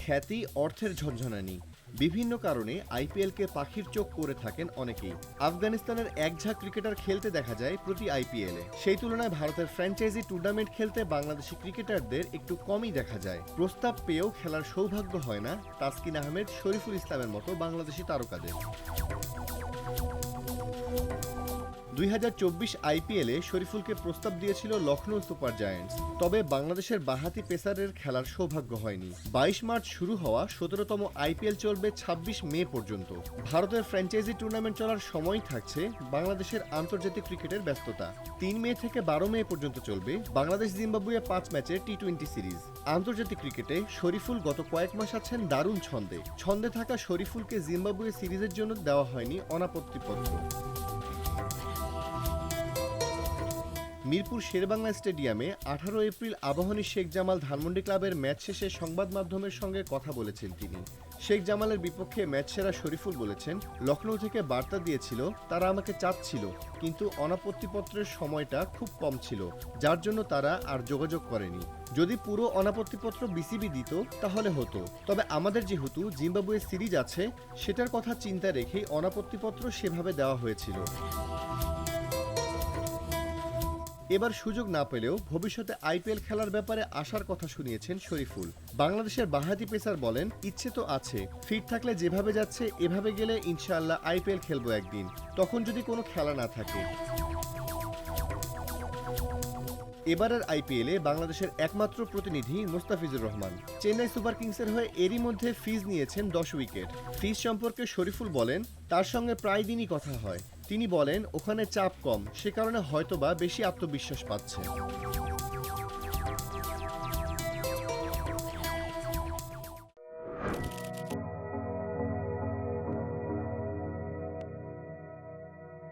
খ্যাতি, অর্থের ঝনঝনানি বিভিন্ন কারণে আইপিএলকে পাখির চোখ করে থাকেন অনেকেই। আফগানিস্তানের একঝাঁক ক্রিকেটার খেলতে দেখা যায় প্রতি আইপিএলে সেই তুলনায় ভারতের ফ্র্যাঞ্চাইজি টুর্নামেন্ট খেলতে বাংলাদেশি ক্রিকেটারদের একটু কমই দেখা যায়। প্রস্তাব পেয়েও খেলার সৌভাগ্য হয় না তাসকিন আহমেদ, শরীফুল ইসলামের মতো বাংলাদেশি তারকাদের। দুই হাজার চব্বিশ আইপিএলে শরীফুলকে প্রস্তাব দিয়েছিল লখনৌ সুপার জায়ান্টস। তবে বাংলাদেশের বাহাতি পেসারের খেলার সৌভাগ্য হয়নি। বাইশ মার্চ শুরু হওয়া সতেরোতম আইপিএল চলবে ছাব্বিশ মে পর্যন্ত। ভারতের ফ্র্যাঞ্চাইজি টুর্নামেন্ট চলার সময় থাকছে বাংলাদেশের আন্তর্জাতিক ক্রিকেটের ব্যস্ততা। তিন মে থেকে বারো মে পর্যন্ত চলবে বাংলাদেশ জিম্বাবুয়ে পাঁচ ম্যাচের টি টোয়েন্টি সিরিজ। আন্তর্জাতিক ক্রিকেটে শরীফুল গত কয়েক মাস আছেন দারুণ ছন্দে। ছন্দে থাকা শরীফুলকে জিম্বাবুয়ে সিরিজের জন্য দেওয়া হয়নি অনাপত্তিপত্র। মিরপুর শেরবাংলা স্টেডিয়ামে আঠারো এপ্রিল আবাহনী শেখ জামাল ধানমন্ডি ক্লাবের ম্যাচ শেষে সংবাদ মাধ্যমের সঙ্গে কথা বলেছেন তিনি। শেখ জামালের বিপক্ষে ম্যাচ সেরা শরীফুল বলেছেন লখনৌ থেকে বার্তা দিয়েছিল, তারা আমাকে চাচ্ছিল, কিন্তু অনাপত্তিপত্রের সময়টা খুব কম ছিল, যার জন্য তারা আর যোগাযোগ করেনি। যদি পুরো অনাপত্তিপত্র বিসিবি দিত, তাহলে হতো। তবে আমাদের যেহেতু জিম্বাবুয়ে সিরিজ আছে, সেটার কথা চিন্তা রেখেই অনাপত্তিপত্র সেভাবে দেওয়া হয়েছিল। এবার সুযোগ না পেলেও ভবিষ্যতে আইপিএল খেলার ব্যাপারে আসার কথা শুনিয়েছেন শরীফুল। বাংলাদেশের বাহাতি পেসার বলেন, ইচ্ছে তো আছে, ফিট থাকলে যেভাবে যাচ্ছে, এভাবে গেলে ইনশাআল্লাহ আইপিএল খেলব একদিন, তখন যদি কোনো খেলা না থাকে। এবারের আইপিএলে বাংলাদেশের একমাত্র প্রতিনিধি মুস্তাফিজুর রহমান। চেন্নাই সুপার কিংসের হয়ে এরই মধ্যে ফিজ নিয়েছেন দশ উইকেট। ফিজ সম্পর্কে শরীফুল বলেন, তার সঙ্গে প্রায় দিনই কথা হয়। তিনি বলেন, ওখানে চাপ কম, সে কারণে হয়তোবা বেশি আত্মবিশ্বাস পাচ্ছে।